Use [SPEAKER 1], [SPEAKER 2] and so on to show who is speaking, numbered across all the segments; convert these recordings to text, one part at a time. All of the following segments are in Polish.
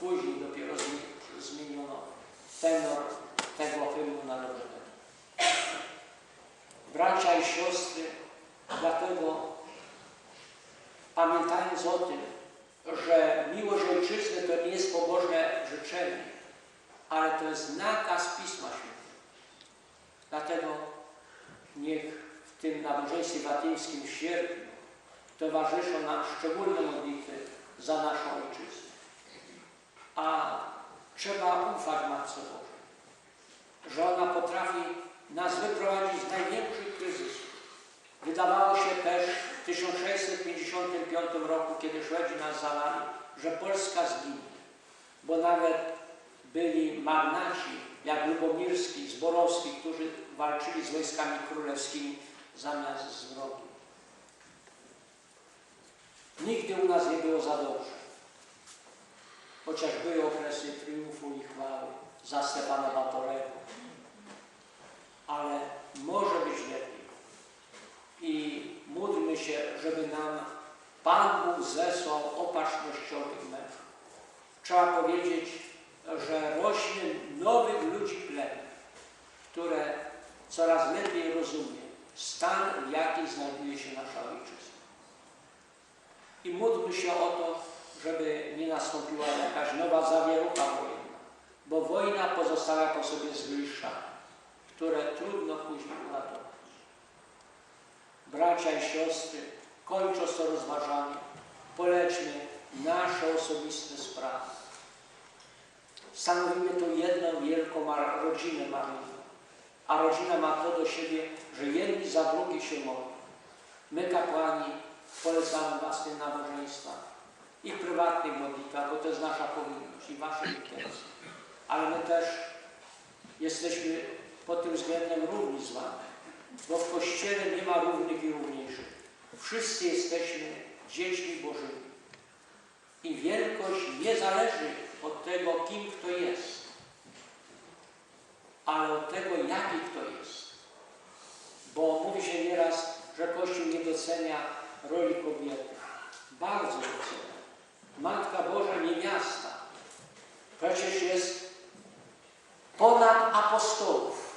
[SPEAKER 1] później dopiero zmi- zmieniono tenor tego hymnu narodowego. Bracia i siostry, dlatego pamiętając o tym, że miłość ojczyzny to nie jest pobożne życzenie, ale to jest nakaz Pisma Świętego. Dlatego niech w tym nabożeństwie watyńskim w sierpniu towarzyszą nam szczególne modlitwy za naszą ojczyznę. A trzeba ufać Matce Bożej, że ona potrafi nas wyprowadzić z największych kryzysów. Wydawało się też w 1655 roku, kiedy Szwedzi nas zalali, że Polska zginie, bo nawet byli magnaci, jak Lubomirski, Zborowski, którzy walczyli z wojskami królewskimi zamiast z wrogiem. Nigdy u nas nie było za dobrze. Chociaż były okresy triumfu i chwały za Stefana Batorego. Ale może być lepiej. I módlmy się, żeby nam Pan Bóg zesłał opatrznościowych mężów. Trzeba powiedzieć, że rośnie nowych ludzi plemion, które coraz lepiej rozumie stan, w jakim znajduje się nasza ojczyzna. I módlmy się o to, żeby nie nastąpiła jakaś nowa zawierucha wojenna, bo wojna pozostawia po sobie zgliszcza, które trudno później uratować. Bracia i siostry, kończąc to rozważanie, polećmy nasze osobiste sprawy. Stanowimy tu jedną wielką rodzinę Maryjną, a rodzina ma to do siebie, że jedni za drugich się modlą. My kapłani polecamy Was tym nabożeństwach i prywatnych modlitwach, bo to jest nasza powinność i Wasze intencje. Ale my też jesteśmy pod tym względem równi z Wami, bo w Kościele nie ma równych i równiejszych. Wszyscy jesteśmy dziećmi Bożymi. I wielkość nie zależy od tego, kim kto jest, ale od tego, jaki kto jest. Bo mówi się nieraz, że Kościół nie docenia roli kobiety. Bardzo docenia. Matka Boża niewiasta przecież jest ponad apostołów,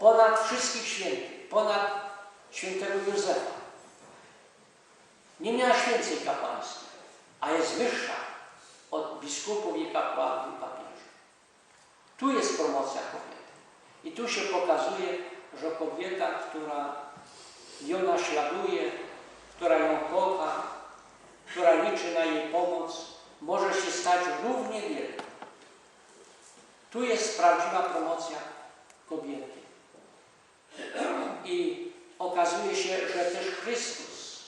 [SPEAKER 1] ponad wszystkich świętych, ponad świętego Józefa. Nie miała święcej kapłańskiej, a jest wyższa od biskupów i kapłanów i papieży. Tu jest promocja kobiety. I tu się pokazuje, że kobieta, która ją naśladuje, która ją kocha, która liczy na jej pomoc, może się stać równie wielką. Tu jest prawdziwa promocja kobiety. I okazuje się, że też Chrystus,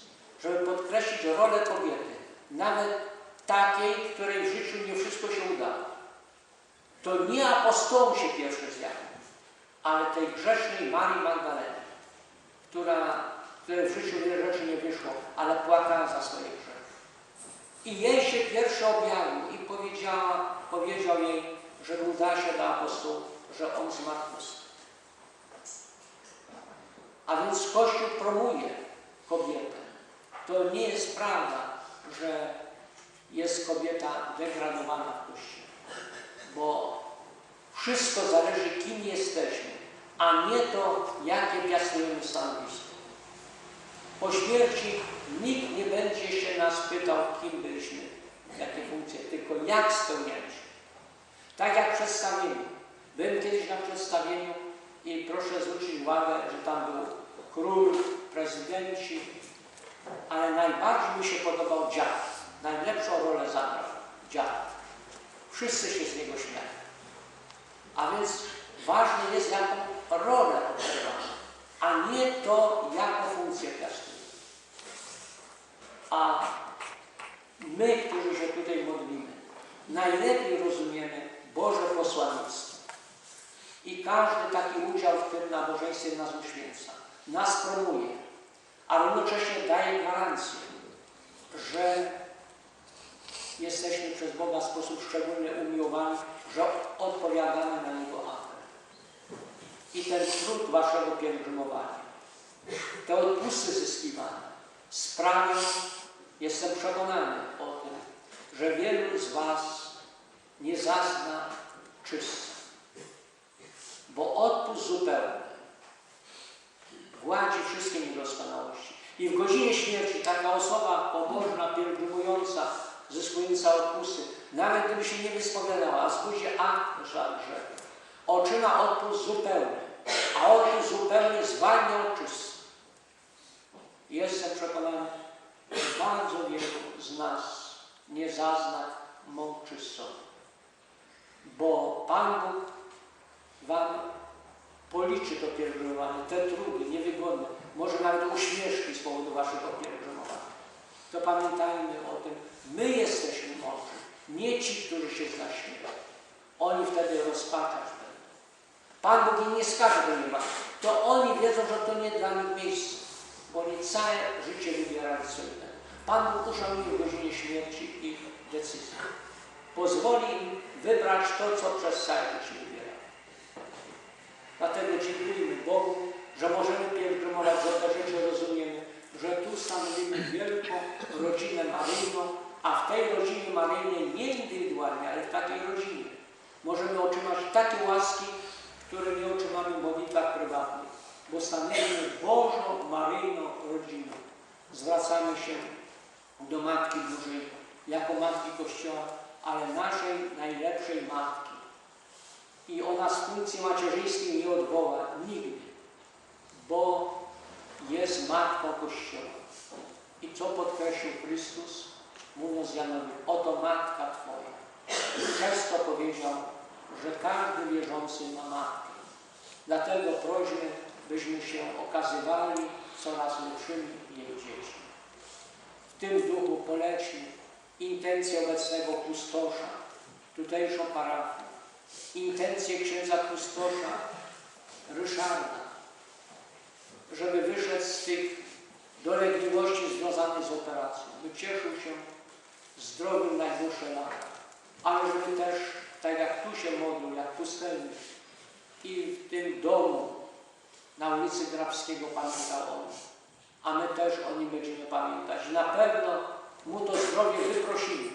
[SPEAKER 1] żeby podkreślić rolę kobiety, nawet takiej, której w życiu nie wszystko się udało, to nie apostołom się pierwsze zjawił, ale tej grzesznej Marii Magdaleny, która, której w życiu wiele rzeczy nie wyszło, ale płakała. I jej się pierwszy objawił i powiedziała, powiedział jej, że uda się do apostołów, że on zmartwychwstał. A więc Kościół promuje kobietę. To nie jest prawda, że jest kobieta degradowana w Kościele. Bo wszystko zależy, kim jesteśmy, a nie to, jakie piastujemy stanowisko. Po śmierci nikt nie będzie się nas pytał, kim byliśmy, jakie funkcje, tylko jak spełnialiśmy. Tak jak przedstawieniu. Byłem kiedyś na przedstawieniu i proszę zwrócić uwagę, że tam był król, prezydenci, ale najbardziej mi się podobał dziad. Najlepszą rolę zagrał dziad. Wszyscy się z niego śmiali. A więc ważne jest, jaką rolę odgrywa, a nie to, jaką funkcję piastuje. A my, którzy się tutaj modlimy, najlepiej rozumiemy Boże posłannictwo. I każdy taki udział w tym nabożeństwie nas uświęca, nas promuje, a równocześnie daje gwarancję, że jesteśmy przez Boga w sposób szczególny umiłowani, że odpowiadamy na Jego apel. I ten trud Waszego pielgrzymowania, te odpusty zyskiwane sprawią, jestem przekonany o tym, że wielu z Was nie zazna czysta, bo odpust zupełny gładzi wszystkie niedoskonałości. I w godzinie śmierci taka osoba pobożna, pielgrzymująca, zyskująca odpusty, nawet gdyby się nie wyspowiadała, a zbudzi akt za grzech, otrzyma odpust zupełny, a odpust zupełny zwalnia od czystych. Jestem przekonany, bardzo wielu z nas nie zazna mąk czystoty, bo Pan Bóg Wam policzy to pielgrzymowanie, te trudy, niewygodne, może nawet uśmieszki z powodu Waszego pielgrzymowania. To pamiętajmy o tym, my jesteśmy mądrzy, nie ci, którzy się zaśmieją. Oni wtedy rozpaczać będą. Pan Bóg im nie skaże do nieba. To oni wiedzą, że to nie dla nich miejsce, oni całe życie wybierali co innego. Pan Bóg uszanuje w godzinie śmierci ich decyzję. Pozwoli im wybrać to, co przez całe życie wybierali. Dlatego dziękujmy Bogu, że możemy pielgrzymować, że te rzeczy rozumiemy, że tu stanowimy wielką rodzinę Maryjną, a w tej rodzinie Maryjnej nie indywidualnie, ale w takiej rodzinie możemy otrzymać takie łaski, które nie otrzymamy w modlitwach prywatnych, bo stanowimy Bożą Maryjną rodzinę. Zwracamy się do Matki Bożej jako Matki Kościoła, ale naszej najlepszej Matki. I ona z funkcji macierzyńskiej nie odwoła nigdy, bo jest Matką Kościoła. I co podkreślił Chrystus, mówiąc Janowi, oto Matka Twoja. Często powiedział, że każdy wierzący ma Matkę. Dlatego prośmy, byśmy się okazywali coraz lepszymi jej dziećmi. W tym duchu polećmy intencję obecnego kustosza, tutejszą parafię, intencję księdza kustosza Ryszarda, żeby wyszedł z tych dolegliwości związanych z operacją, by cieszył się zdrowym najdłuższe lata, ale żeby też, tak jak tu się modlił, jak pustelnik i w tym domu na ulicy Grabskiego pamiętał o nim, a my też o nim będziemy pamiętać. Na pewno mu to zdrowie wyprosimy.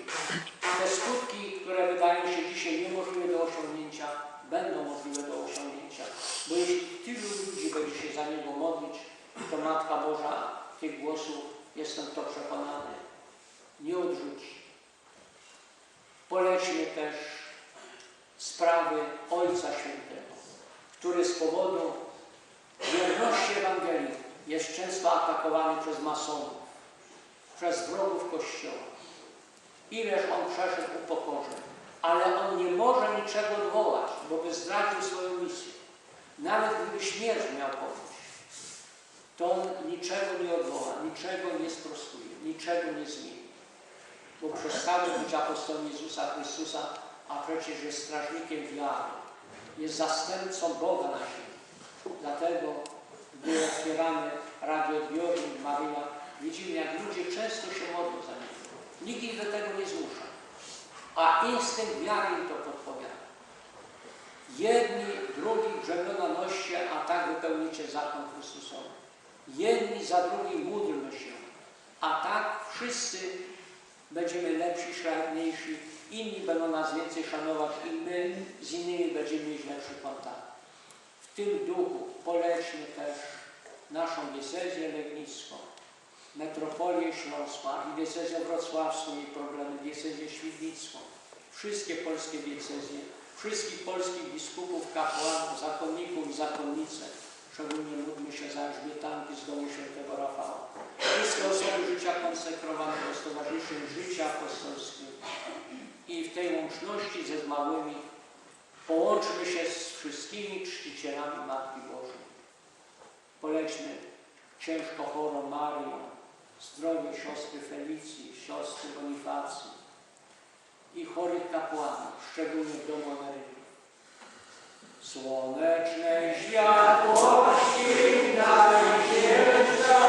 [SPEAKER 1] Te skutki, które wydają się dzisiaj niemożliwe do osiągnięcia, będą możliwe do osiągnięcia. Bo jeśli tylu ludzi będzie się za niego modlić, to Matka Boża tych głosów, jestem to przekonany, nie odrzuci. Polećmy też sprawy Ojca Świętego, który z powodu jest często atakowany przez masonów, przez wrogów Kościoła. Ileż on przeszedł upokorzeń, ale on nie może niczego odwołać, bo by zdradził swoją misję. Nawet gdyby śmierć miał pomóc, to on niczego nie odwoła, niczego nie sprostuje, niczego nie zmieni. Bo przestał być apostołem Jezusa Chrystusa, a przecież jest strażnikiem wiary. Jest zastępcą Boga na ziemi. Dlatego, gdy otwieramy radioodbiornik Maryja, widzimy, jak ludzie często się modlą za niego. Nikt ich do tego nie zmusza. A instynkt wiary im to podpowiada. Jedni, drugich brzemiona noście, a tak wypełnicie zakon Chrystusowy. Jedni za drugich módlmy się, a tak wszyscy będziemy lepsi, szlachetniejsi, inni będą nas więcej szanować i my z innymi będziemy mieć lepszy kontakt. W tym duchu polećmy też naszą diecezję legnicką, metropolię śląską, archidiecezję wrocławską i problemy, diecezję świdnicką, wszystkie polskie diecezje, wszystkich polskich biskupów, kapłanów, zakonników i zakonnice, szczególnie módlmy się za Elżbietanki z domu świętego Rafała. Wszystkie osoby życia konsekrowanego Stowarzyszeń Życia Apostolskiego i w tej łączności ze zmarłymi Połączmy się z wszystkimi czcicielami Matki Bożej. Polećmy ciężko chorą Marię, zdrowie siostry Felicji, siostry Bonifacji i chorych kapłanów, szczególnie w domu emerytów. Słoneczne światłości najświętsza